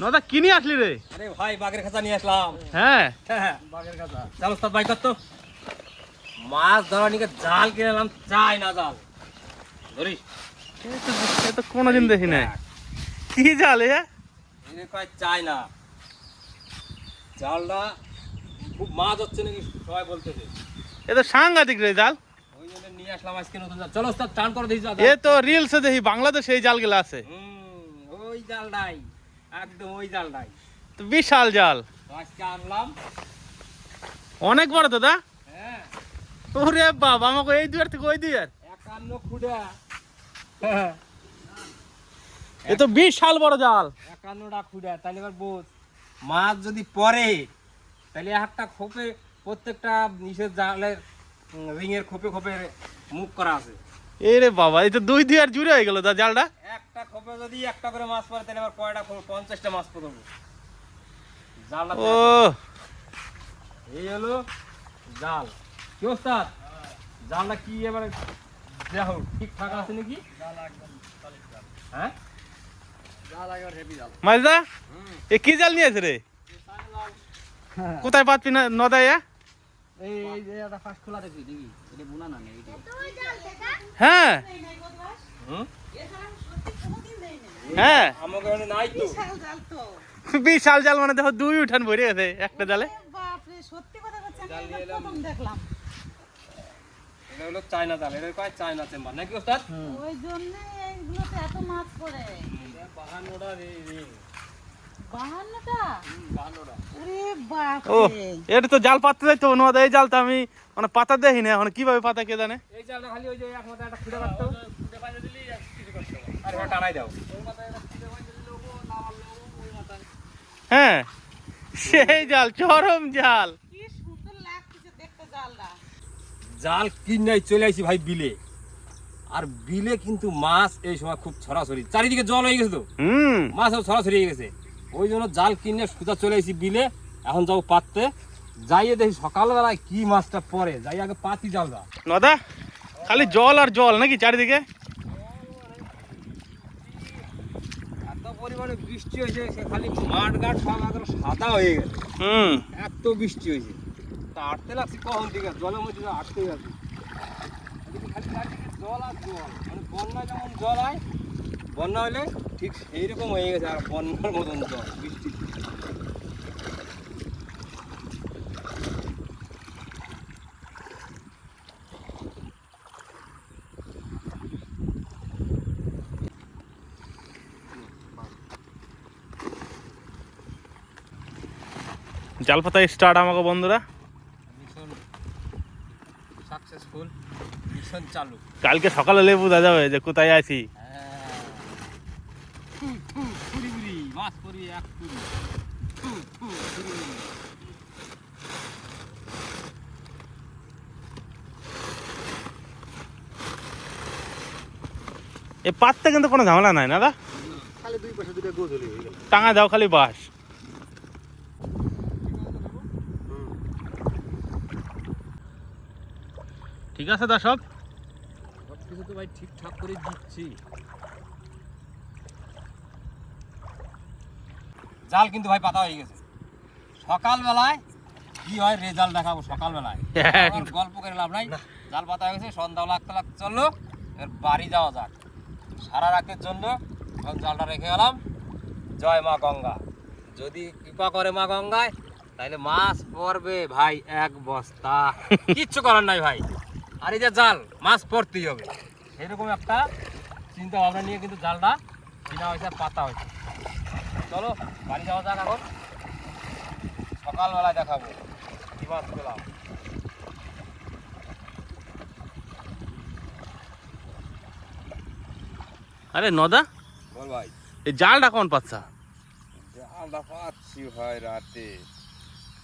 নদা কিনে আসলি রে? আরে ভাই বাঘের খাঁচা নিয়ে আসলাম। হ্যাঁ। হ্যাঁ বাঘের খাঁচা। চল ওস্তাদ ভাই কর তো। মাছ ধরা নিকে জাল কিনে এলাম চাই না জাল। ধরিস। এ তো- কোনোদিন দেখি নাই। কি জাল এ? কয় চাই না। জালটা খুব মাছ হচ্ছে নাকি সবাই বলতেছে। এ তো সাংঘাতিক রে জাল। ওই জন্য নিয়ে আসলাম আজকে নতুন জাল। চলো ওস্তাদ টান করে দিস এ তো রিলসে দেখি বাংলাদেশে এই জালগুলা আছে। হুম ওই জালটাই। একদম ওই জালটাই তো বিশাল জাল। আজকে আনলাম। অনেক বড় তো দা? হ্যাঁ। ওরে বাবা আমাকে এই দুয়ার থেকে ওই দুয়ার। একান্ন খুঁড়া। এ তো বিশাল বড় জাল। একান্নটা খুঁড়া তাহলে এবার বোঝ। মাছ যদি পরে তাহলে একটা খোপে প্রত্যেকটা নিচের জালের রিং এর খোপে খোপে মুখ করা আছে। এ রে বাবা এই তো দুই দুয়ার জুড়ে হয়ে গেল দা জালটা। একটা খোপে যদি একটা করে মাছ পরে তাহলে আবার কয়টা খোপ? পঞ্চাশটা মাছ পড়ব জালটা ও। এই হলো জাল। কি ওস্তাদ জালটা কি এবারে দেখো ঠিকঠাক আছে নাকি? হ্যাঁ? এ কি জাল নিয়েছে রে? কোথায় পাচ্ছি না নদায় এই যে খোলা দেখি দেখি এটা বোনা না নেই হ্যাঁ। হ্যাঁ। আমাকে ওখানে নাই তো। বিশাল জাল মানে দেখো দুই উঠান ভরে গেছে একটা জালে। সত্যি কথা বলছি দেখলাম। এটা হলো চায়না জাল এটা কয় চায়না চেম্বার নাকি ওস্তাদ? ওই জন্য এইগুলোতে এত মাছ পড়ে। বাহান্নটা রিং ওরে ও এটা তো জাল পাততে যাইতো এই জালটা আমি মানে পাতা দেখি না এখন কীভাবে পাতা কে জানে? এই জালটা খালি ওই যে এক মাথায় একটা খুঁড়ে রাখতো আর এটা টানাই দাও। হ্যাঁ সেই জাল চরম জাল। কি সুন্দর লাগতেছে দেখতে জালটা। জাল কিনাই চলে আসি ভাই বিলে। আর বিলে কিন্তু মাছ এই সময় খুব ছড়াছড়ি। চারিদিকে জল হয়ে গেছে তো। হুম। মাছ সব ছড়াছড়ি হয়ে গেছে। ওই জন্য জাল কিনে সুতা চলে আসি বিলে এখন যাব পাততে। যাইয়ে দেখি সকালবেলায় কি মাছটা পরে যাই আগে পাতি জালটা নদা খালি জল আর জল নাকি চারিদিকে? এত পরিমাণে বৃষ্টি হয়েছে সে খালি মাঠ ঘাট সব একদম সাদা হয়ে গেছে। হুম। এত বৃষ্টি হয়েছে। তা আটতে লাগছে কখন থেকে জলের মধ্যে খালি চারদিকে জল আর জল মানে বন্যা যেমন জল হয় বন্যা হলে ঠিক সেই রকম হয়ে গেছে আর বন্যার মতন জল বৃষ্টি। জাল পাতা স্টার্ট আমাকে বন্ধুরা। মিশন সাকসেসফুল মিশন চালু। কালকে সকালে লেবু বোঝা যাবে যে কোথায় আছি? পুরি পুরি মাছ পুরি এক পুরি ফু, ফু, পুরি পুরি। এ পাততে কিন্তু কোনো ঝামেলা নাই না দা খালি দুই পাশে দুটো গোজলি হয়ে গেল। টাঙা দাও খালি বাস। ঠিক আছে দা সব সব কিছু তো ভাই ঠিকঠাক করে দিচ্ছি। জাল কিন্তু ভাই পাতা হয়ে গেছে। সকালবেলায় কি হয় রেজাল্ট দেখাবো সকালবেলায়? আবার গল্প করে লাভ নাই। জাল পাতা হয়ে গেছে সন্ধ্যা লাগতে লাগতে চলল এবার বাড়ি যাওয়া যাক। সারা রাতের জন্য জালটা রেখে গেলাম। জয় মা গঙ্গা। যদি কৃপা করে মা গঙ্গায় তাহলে মাছ পড়বে ভাই এক বস্তা। কিচ্ছু করার নাই ভাই। আর এই যে জাল মাছ পড়তেই হবে। এরকম একটা চিন্তা ভাবনা নিয়ে কিন্তু জালটা কিনা হয়েছে আর পাতা হয়েছে। চলো বাড়ি যাওয়া যাক এখন। সকালবেলায় দেখাবো। কি মাছ পেলাম। আরে নদা বল ভাই। এই জালটা কোন পাচ্ছা? আমরা পাচ্ছি ভাই রাতে।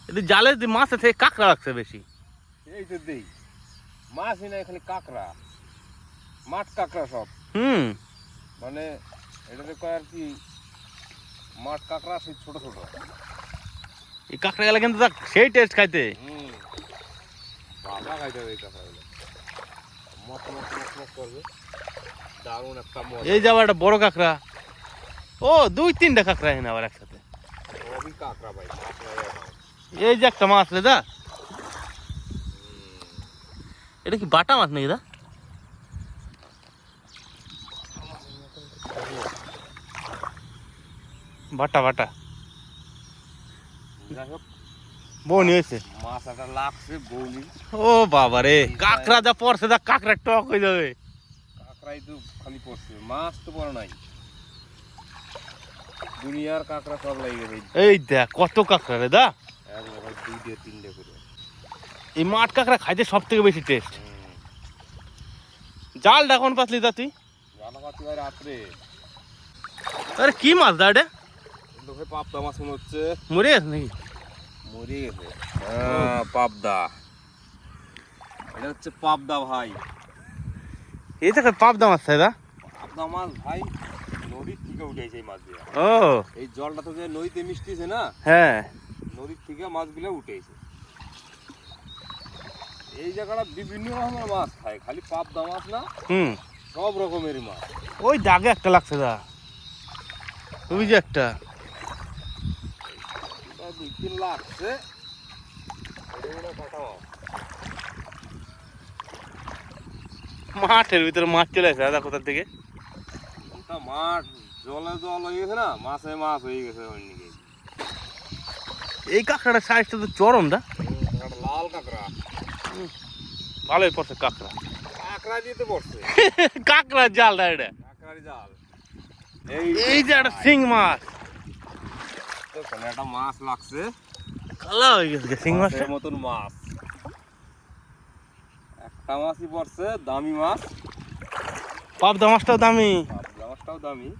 এদি জালে দি মাছে থেকে কাঁকড়া রাখছে বেশি। এই তো দেই মাছই না এখানে কাঁকড়া। মাছ কাঁকড়া সব। হুম। মানে এটাতে কয় আর কি মাঠ কাঁকড়া সেই ছোট ছোট। এই কাঁকড়া গেলে কিন্তু সেই টেস্ট খাইতে। ভালো খাইতে হবে এই কাঁকড়াগুলো মত মত মত মত করবে। দারুণ একটা মজা। এই যাব একটা বড় কাঁকড়া। ও দুই তিনটা কাঁকড়া এনে আবার একসাথে। সবই কাঁকড়া ভাই এই যে একটা মাছ রে দা এটা কি বাটা মাছ নাকি দা? বাটা বাটা। বনি হয়েছে। লাগছে বৌনি। ও বাবা রে কাঁকড়া যা পড়ছে কাঁকড়া টক হয়ে যাবে। কাঁকড়াই তো খালি পড়ছে মাছ তো নাই। দুনিয়ার কাঁকড়া সব লেগে গেছে। এই দেখ কত কাঁকড়া রে দা। দুইটে তিনটে করে। এই মাঠ কাঁকড়া খাইতে সব থেকে বেশি টেস্ট হুম। জাল ডাকন পাতলি দা তুই? জানাপাতি ভাই রাত্রে। আরে কি মাছ দা এটা? লোকে পাবদা মাছ মনে হচ্ছে। মরে গেছে নাকি? মরে গেছে। হ্যাঁ পাবদা। এটা হচ্ছে পাবদা ভাই। এই জায়গায় পাবদা মাছ তাই পাবদা মাছ ভাই নদীর থেকে উঠেছে এই মাছ ও। এই জলটা তো যে নদীতে মিষ্টিছে না হ্যাঁ। নদীর থেকে মাছগুলো উঠেছে। এই জায়গাটা বিভিন্ন রকমের মাছ খায় খালি পাবদা মাছ না হুম। সব রকমেরই মাছ। ওই দাগে একটা লাগছে দা। ওই যে একটা। তিন লাগছে মাঠের ভিতরে মাছ চলে আসে দাদা কোথার থেকে? ওটা মাঠ জলে জল হয়ে গেছে না মাছে মাছ হয়ে গেছে অন্যদিকে এই কাঁকড়াটার সাইজটা তো চরম দা একটা লাল কাঁকড়া। ভালোই পড়ছে কাঁকড়া। কাঁকড়া দিতে পড়ছে। কাঁকড়ার জালটা এটা। কাঁকড়ারি জাল। এই এই যে একটা শিং মাছ। দেখুন, একটা মাছ লাগছে। কালা হয়ে গেছে মাছের মতন মাছ। একটা মাছই পড়ছে দামি মাছ। পাবদা মাছটাও দামি। পাবদা মাছটাও দামি।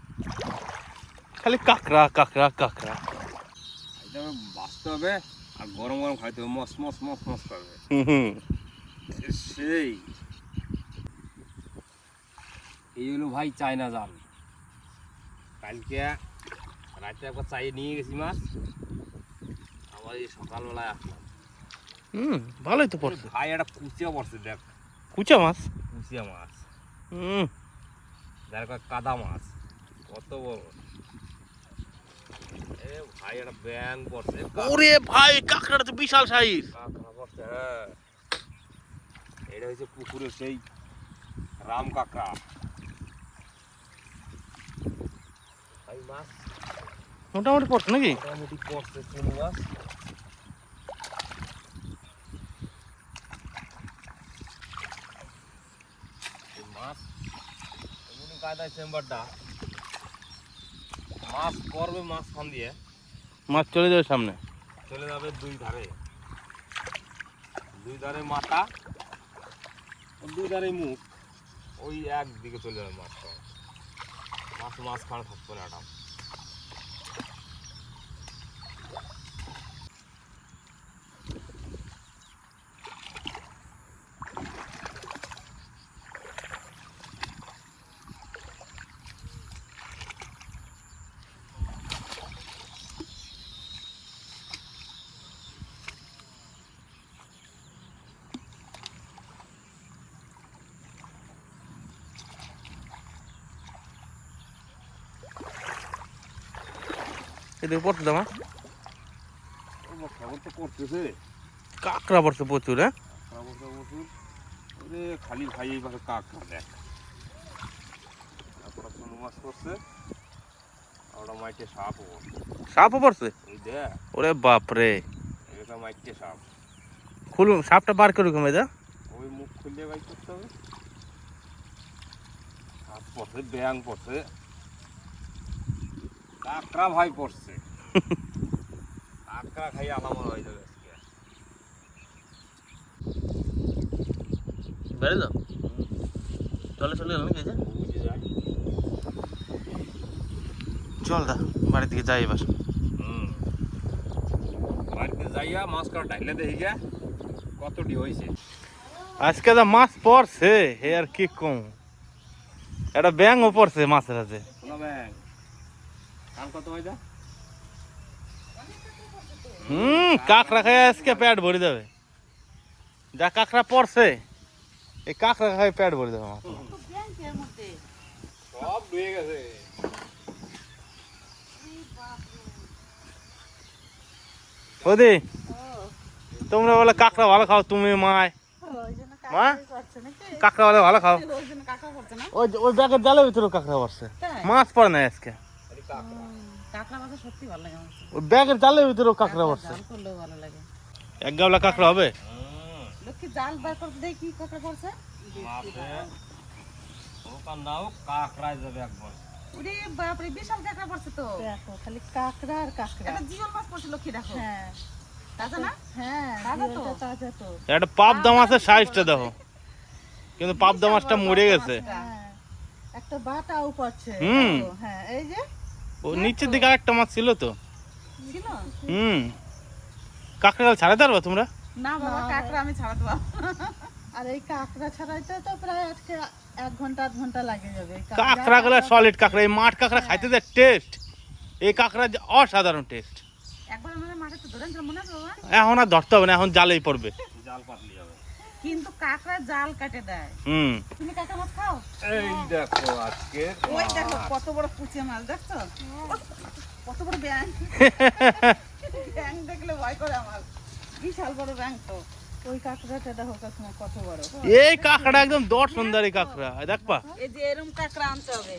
খালি কাঁকড়া কাঁকড়া কাঁকড়া। বাঁচতে হবে আর গরম গরম খাইতে হবে মস মস মস মস করবে সেই। এই হলো ভাই চায়না জাল। কালকে রাতে একবার চাই নিয়ে গেছি মাছ আবার এই সকালবেলায় আসলাম। হুম ভালোই তো পড়ছে। ভাই একটা কুচিয়া পড়ছে দেখ। কুচা মাছ? কুচিয়া মাছ। হুম। যার কাদা মাছ। কত বড়। এ ভাই একটা ব্যাং পড়ছে। ওরে ভাই কাঁকড়াটা তো বিশাল সাইজ কাঁকড়া পড়ছে হ্যাঁ। এটা হচ্ছে পুকুরের সেই রাম কাঁকড়া। ভাই মাছ মোটামুটি পড়ছে নাকি? মোটামুটি পড়ছে চুনো মাছ। মাছ। এমনি কায়দায় চেম্বারটা। মাছ পড়বে মাছ খান দিয়ে। মাছ চলে যাবে সামনে? চলে যাবে দুই ধারে। দুই ধারে মাথা দুই ধারে মুখ। ওই একদিকে চলে যাবে মাছটা। মাছ মাছ খাওয়া থাকতো না এদিকে পড়ছে দামা ও খবর তো করতেছে কাঁকড়া পড়ছে প্রচুর হ্যাঁ? খালি ভাই এই পাশে কাঁকড়া দেখ। তারপরে চুনো মাছ আর ওটা মাইটে সাপ ও সাপও পড়ছে? ওরে বাপরে। এটা মাইটে সাপ। খুলুন সাপটা বার করে কমে যা ওই মুখ খুললে বাই করতে হবে। সাপ পড়ছে ব্যাং পড়ছে। কাঁকড়া ভাই পড়ছে। কাঁকড়া খাই আলামত হয়ে যাবে আজকে। বেড়ে যাও। চলে চলে গেল নাকি চল দা বাড়ির দিকে যাই এবার। বাড়িতে যাইয়া মাছ করা ঢাইলে দেখি গা কতটি হয়েছে আজকে যা মাছ পড়ছে হে আর কি কম। একটা ব্যাংও পড়ছে মাছের হাতে। শোনা ব্যাং কাল কত হয় হুম কাঁকড়া খেয়ে আজকে প্যাট ভরে যাবে। যা কাঁকড়া পড়ছে এই কাঁকড়া খাই প্যাট ভরে যাবে আমার সব ডুবে গেছে। ওদি তোমরা বলে কাঁকড়া ভালো খাও তুমি মায়। মা কাঁকড়া বলে ভালো খাও। ওই ওই ব্যাগের জালের ভিতরে কাঁকড়া পড়ছে। মাছ পড়ে না আজকে। কাঁকড়া মাছ সত্যি ভালো লাগে আমার ওই ব্যাগের জালের ভিতরেও কাঁকড়া পড়ছে জাল করলেও ভালো লাগে। এক গাবলা কাঁকড়া হবে? লক্ষ্মী জাল বার করতে দেখি কি কাঁকড়া করছে ওখান নাও কাকড়ায় যাবে একবার ওরে বাপরে বিশাল কাঁকড়া পড়ছে তো। দেখো খালি কাঁকড়া আর কাঁকড়া। একটা জীবন মাছ পড়ছে লক্ষ্মী দেখো। হ্যাঁ। তাজা না? হ্যাঁ তাজা তো? তাজা তো। একটা পাপ দাম সাইজটা দেখো। কিন্তু পাপ দাম মাছটা মরে গেছে। হ্যাঁ একটা বাটাও পাচ্ছে হুম। হ্যাঁ এই যে ও নিচের দিকে আরেকটা মাছ ছিল তো। ছিল? হুম। কাঁকড়া ছাড়াতে পারব তোমরা? না বাবা কাঁকড়া আমি ছাড়াতে পারব আর এই কাঁকড়া ছাড়াইতে তো প্রায় আজকে এক ঘণ্টা আধ ঘণ্টা লাগে যাবে। কাঁকড়া গুলো সলিড কাঁকড়া। এই মাঠ কাঁকড়া খাইতে যে টেস্ট এই কাঁকড়া যে অসাধারণ টেস্ট একবার আমাদের মাঠে তো ধরেন মনে আছে বাবা? এখন আর ধরতে হবে না এখন জালেই পড়বে। জাল পাতলি কিন্তু কাঁকড়া জাল কাটে দেয়। হুম। তুমি কাঁকড়া মাছ খাও? এই দেখো আজকে ওই দেখো কত বড় কুচিয়া মাছ দেখছ? কত বড় ব্যাং ব্যাং দেখলে ভয় করে আমার। বিশাল বড় ব্যাং তো। ওই কাঁকড়াটা দেখো কত বড়। এই কাঁকড়া একদম দশ সুন্দরী কাঁকড়া। দেখবা এই যে কাঁকড়া আনতে হবে।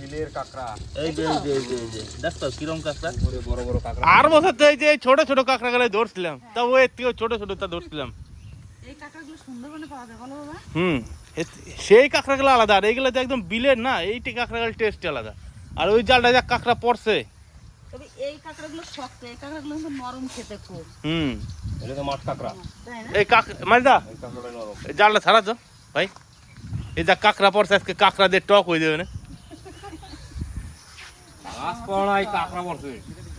চিলের কাকড়া। এই যে এই যে এই যে এই যে। দেখছ কিরম কাঁকড়া। বড় বড় কাকড়া। আর বছর তো এই যে ছোট ছোট কাঁকড়া গুলো ধরছিলাম। তা ওই এর থেকেও ছোট ছোট তা ধরছিলাম। হুম সেই কাঁকড়াগুলো আলাদা আর এইগুলো তো একদম বিলের না এইটি কাঁকড়াগুলো টেস্ট আলাদা। আর ওই জালটা যা কাঁকড়া পড়ছে। তবে এই কাঁকড়াগুলো শক্ত এই কাঁকড়াগুলো কিন্তু নরম খেতে খুব। হুম। এটা তো মাছ কাকড়া। এই এই এই জালটা ছাড়া তো ভাই। এই যা কাঁকড়া পড়ছে আজকে কাঁকড়া দিয়ে টক হয়ে যাবে না। পড়াই পড়ছে আর কাকড়া মাথা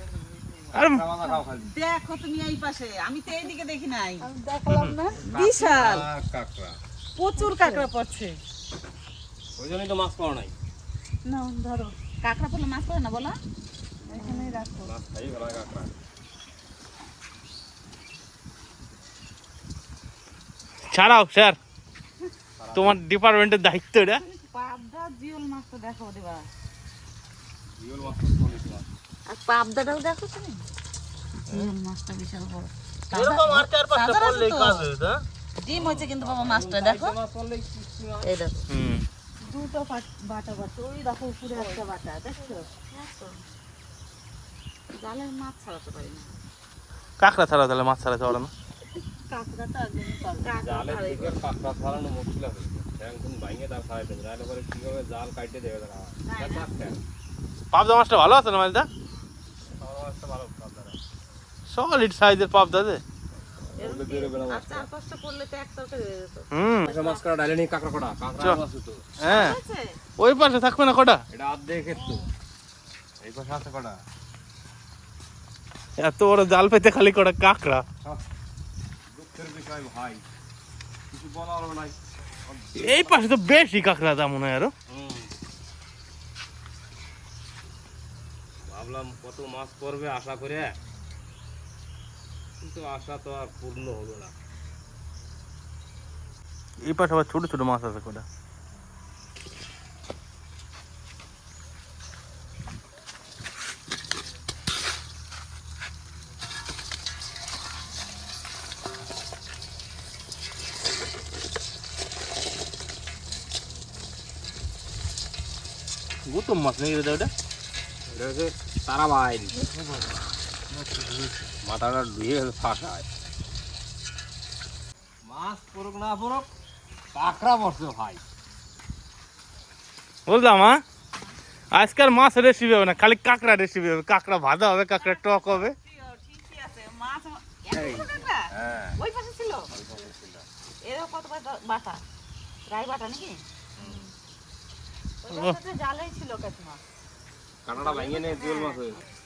খাও খালি দেখো তুমি এই পাশে আমি তো এইদিকে দেখি নাই। দেখলাম না। বিশাল। কাকড়া। প্রচুর কাঁকড়া পড়ছে। ওই জন্যই তো মাছ পাওয়া নাই। না ধরো। কাঁকড়া পড়লে মাছ পড়ে না বলো। এখানেই রাখো। মাছ খাই গেলা কাকড়া। ছাড়াও স্যার। তোমার ডিপার্টমেন্টের দায়িত্ব এটা। পাবদা জিওল দেখো দেবা মাছ তো চল্লিশ মাছ। আর পাবদাটাও দেখো তুমি। মাছটা বিশাল বড়। তো? ডিম হয়েছে কিন্তু বাবা মাছটা দেখো। মাছ পড়লেই কিচ্ছু না। এই দেখো। হুম। দুটো বাটা বাটা। ওই দেখো উপরে একটা বাটা দেখছ? জালের মাছ ছাড়াতে পারি না। কাঁকড়া ছাড়া তাহলে মাছ ছাড়াতে পারো না? একদম জালের কাকড়া ছাড়ানো মুশকিল আছে। এখন ভাঙে তার ছাড়াই দেবে নাহলে পরে কীভাবে জাল কাটতে দেবে তারা? পাবদা মাছটা ভালো আছে না মাছটা সলিড সাইজের পাবদা হয়ে হ্যাঁ। ওই পাশে থাকবে না কটা? এটা তো এই পাশে আছে কটা? এত বড় জাল পেতে খালি কটা কাঁকড়া। নাই। এই পাশে তো বেশি কাঁকড়া তা মনে হয় আরও। ভাবলাম কত মাছ পড়বে আশা করে। কিন্তু আশা তো আর পূর্ণ হলো না। এই পাশে আবার ছোট ছোট মাছ আছে কটা? গুতম মাছ নাকি রে ওটা? এটা হচ্ছে তারা বাইল মাথাটা ধুয়ে ফাঁসায়। মাছ পড়ুক না পড়ুক কাঁকড়া পড়ছে ভাই। বুঝলাম হ্যাঁ? আজকাল মাছ রেসিপি হবে না খালি কাঁকড়া রেসিপি হবে। কাঁকড়া ভাজা হবে কাঁকড়া টক হবে। মাছ কাঁকড়া? হ্যাঁ। ওই পাশে ছিল? এরও কত বাটা- বাটা? রাই বাটা নাকি? ওটা জালেই ছিল কাকিমা কাঁটাটা ভেঙে নিয়ে জল মাছ হয়েছে